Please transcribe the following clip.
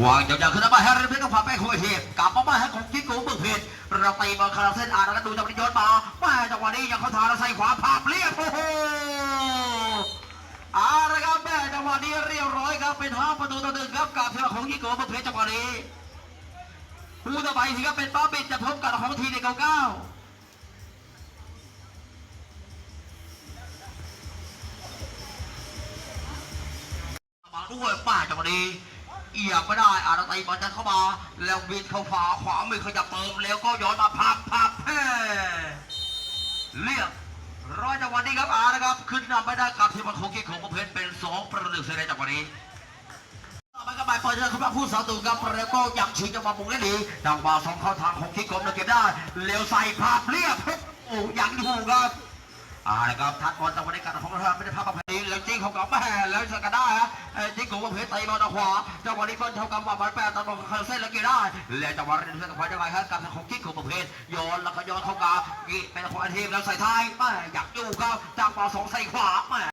วางยาวๆขึ้นมาให้เรื่องของความแป้งของไอเทพกลับมาบ้านให้ของกิ๊กกูเบิกเพจเราตีบอลคาราเส้นอ่านแล้วก็ดูจังหวะนี้ย้อนมาแม่จังหวะนี้ยังเข้าทางแล้วใส่ขวาภาพเรียบโอ้โหอาละครับแม่จังหวะนี้เรียบร้อยครับเป็นห้าประตูต่อหนึ่งครับกับเทพของกิ๊กกูเบิกเพจจังหวะนี้ผู้ต่อไปสิครับเป็นป้าปิดจะพบกับของทีในเก้าเก้ามาด้วยป้าจังหวะนี้ เอียงไม่ได้อาราตีบอลจะเข้ามา แล้วบิดเข้าฝาขวามือขยับเติมแล้วก็ย้อนมาพับพับแพ้เรียบร้อยจังหวะนี้ครับอานะครับ ขึ้นนำไม่ได้กับทีมของกิ๊กของประเภทเป็นสองประตูเสียในจังหวะนี้ต่อไปก็ไปเปิดเจอคุณผู้สาวตูครับแล้วก็ยังชิงจังหวะมุงได้ดีจังหวะสองเข้าทางของคิกกลมเก็บได้เลี้ยวใส่ภาพเรียบโอ้ยังอยู่ครับ อ่านะครับทักบอลจังหวะนี้การของเราไม่ได้ภาพประเภทนี้แล้วจริงเขากับแม่แล้วจะกันได้ฮะเอ้ยจริงของประเภทไต่มาทางขวาจังหวะนี้เปิ้ลเท่ากับว่าบอลแปดตะบอลคาร์เส้นแล้วกี่ได้แล้วจังหวะนี้เพื่อนขวาจังหวะครับการของคิกของประเภทย้อนแล้วก็ย้อนเข้ากับกี่เป็นขวาทีมแล้วใส่ท้ายแม่อยากอยู่ครับจังหวะสองใส่ขวาแม่